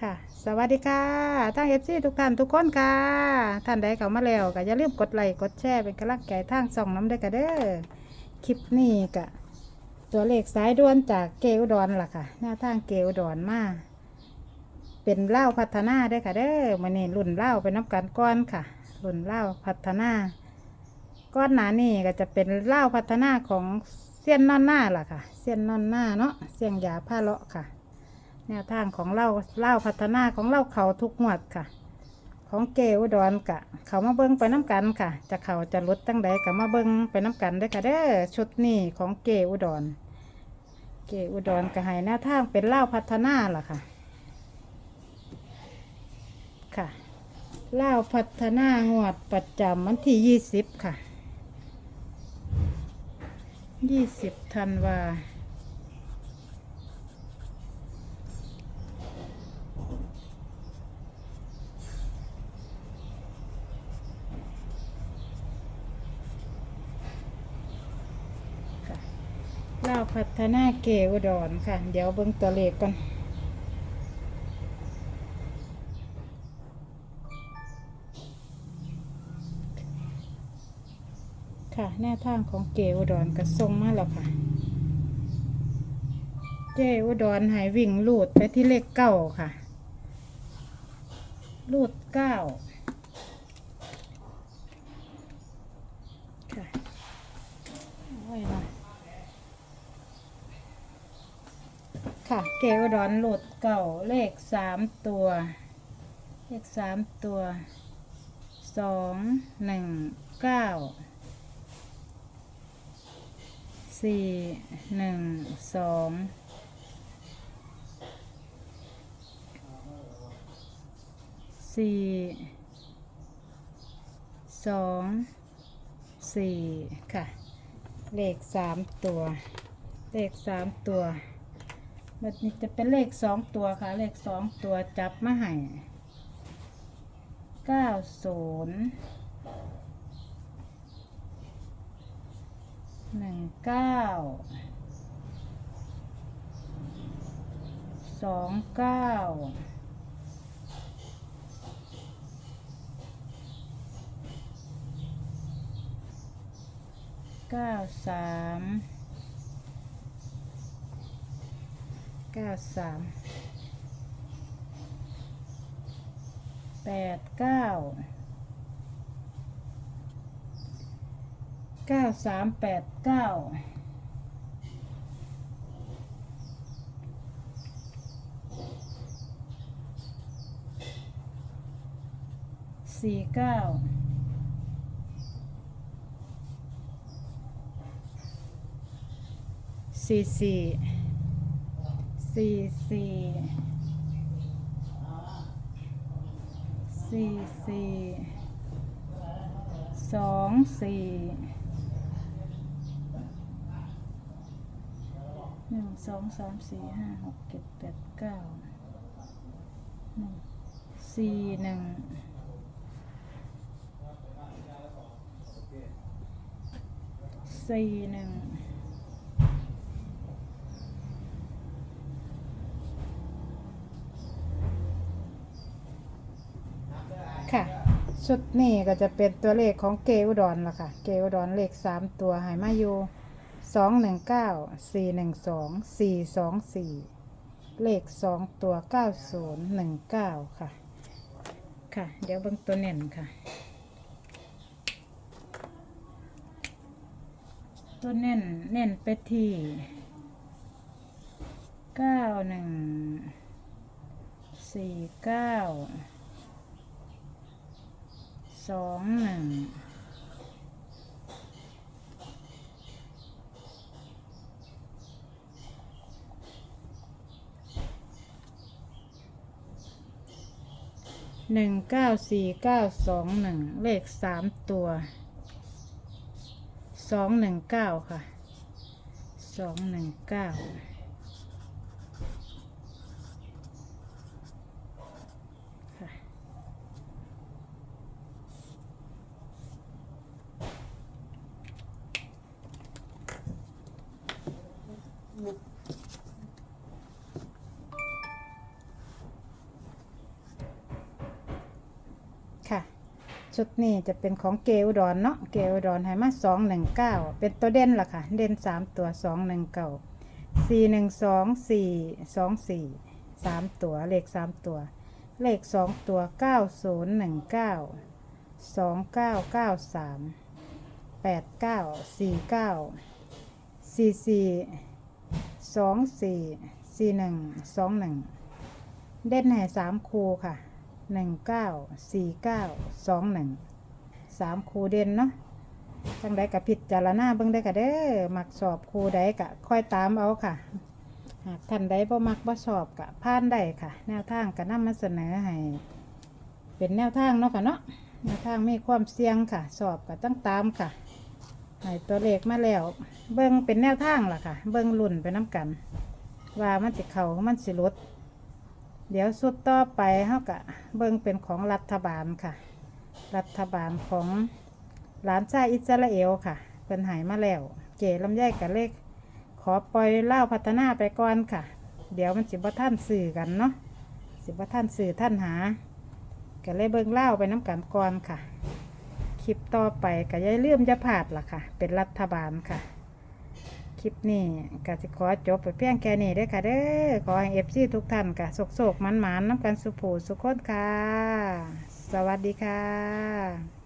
ค่ะ สวัสดีค่ะทางเอฟซีทุกท่านทุกคนค่ะ ท่านใดเข้ามาแล้วก็อย่าลืมกดไลค์กดแชร์เป็นกำลังใจทางส่องน้ำด้วยกันเด้อคลิปนี้ก็ตัวเลขสายด่วนจากเกอุดรล่ะค่ะหน้าทางเกอุดรมาเป็นเล่าพัฒนาได้ค่ะเด้อมันนี่รุ่นเล่าเป็นน้ำกันก้อนค่ะ รุ่นเล่าพัฒนาก้อนหนานี่ก็จะเป็นเล่าพัฒนาของเส้ยนนอนหน้าล่ะค่ะ เส้ยนนอนหน้าเนาะเสียงยาผ้าเลาะค่ะ แนวทางของเล่าเล่าพัฒนาของเล่าเขาทุกหมวดค่ะ ของเกอุดรกะ เขามาเบิ้งไปน้ำกันค่ะ จะเขาจะลดตั้งใดกับมาเบิ้งไปน้ำกันได้ค่ะเด้อชุดนี้ของเกอุดร เกอุดรก็ให้แนวทางเป็นเล่าพัฒนาล่ะค่ะ ค่ะเล่าพัฒนางวดประจำวันที่ยี่สิบค่ะยี่สิบธันวาค่ะ พัฒนาเกอุดรค่ะ เดี๋ยวเบิ่งตัวเลขก่อนค่ะแนวทางของเกอุดรก็ส่งมาแล้วค่ะ เกอุดรหายวิ่งลูดไปที่เลขเก้าค่ะ ลูดเก้าค่ะโอ้ยนะ ค่ะ เกอุดรลูดเก้าเลขสามตัว เลขสามตัวสองหนึ่งเก้าสี่หนึ่งสองสี่สองสี่ค่ะ เลขสามตัว เลขสามตัว มันนี้จะเป็นเลขสองตัวค่ะ เลขสองตัวจับมาให้เก้าศูนย์หนึ่งเก้าสองเก้าเก้าสาม เก้าสามแปดเก้าเก้าสามแปดเก้าสี่เก้าสี่สี่ สี่สี่สี่สี่สองสี่หนึ่งสองสามสี่ห้าหกเจ็ดแปดเก้าหนึ่งสี่หนึ่งสี่หนึ่ง ค่ะ ชุดนี้ก็จะเป็นตัวเลขของเกอุดรล่ะค่ะ เกอุดรเลขสามตัวหายมาอยู่สองหนึ่งเก้าสี่หนึ่งสองสี่สองสี่เลขสองตัวเก้าศูนย์หนึ่งเก้าค่ะ ค่ะ เดี๋ยวเบิ่งตัวเน่นค่ะ ตัวเน่นเน่นไปที่เก้าหนึ่งสี่เก้า สองหนึ่งหนึ่งเก้าสี่เก้าสองหนึ่งเลขสามตัวสองหนึ่งเก้าค่ะสองหนึ่งเก้าค่ะ ค ชุดนี้จะเป็นของเกอุดรเนาะเกอุดรให้มาสองหนึ่งเก้าเป็นตัวเด่นล่ะค่ะ เด่นสามตัวสองหนึ่งเก้าสี่หนึ่งสองสี่สองสี่สามตัวเลขสามตัว เลขสองตัวเก้าศูนย์หนึ่งเก้าสองเก้าเก้าสามแปดเก้าสี่เก้าสี่สี่สองสี่สี่หนึ่งสองหนึ่งเด่นให้สามคูค่ะ หนึ่งเก้าสี่เก้าสองหนึ่งสามคูเด่นเนาะทั้งใดกับพิจารณาเบิ่งได้กะเด้อมักสอบคูใดกะค่อยตามเอาค่ะ หากท่านใดบ่มักบ่ชอบกะผ่านได้ค่ะ แนวทางก็นำมาเสนอให้ เป็นแนวทางเนาะค่ะเนาะแนวทางมีความเสี่ยงค่ะ สอบก็ต้องตามค่ะให้ตัวเลขมาแล้ว เบิ่งเป็นแนวทางล่ะค่ะ เบิ่งลุ่นไปน้กัน ว่ามันสิเขามันสิลด เดี๋ยวสุดต่อไปเฮาก็เบิ่งเป็นของรัฐบาลค่ะ รัฐบาลของหลานชายอิสราเอลค่ะเป็นหายมาแล้วเจลำไยกับเลข ขอปล่อยเล่าพัฒนาไปก่อนค่ะ เดี๋ยวมันสิบ่ท่านสื่อกันเนาะสิบ่ท่านสื่อท่านหาก็เลยเบิ่งเล่าไปน้ำกันก่อนค่ะ คลิปต่อไปก็อย่าลืมจะผาดล่ะค่ะ เป็นรัฐบาลค่ะ คลิปนี้ก็สิขอจบไปเพียงแค่นี้ได้ค่ะเด้อขอให้เอฟซีทุกท่านค่ะโศกมันหมัน้ำกันสุผูสุขคนค่ะ สวัสดีค่ะ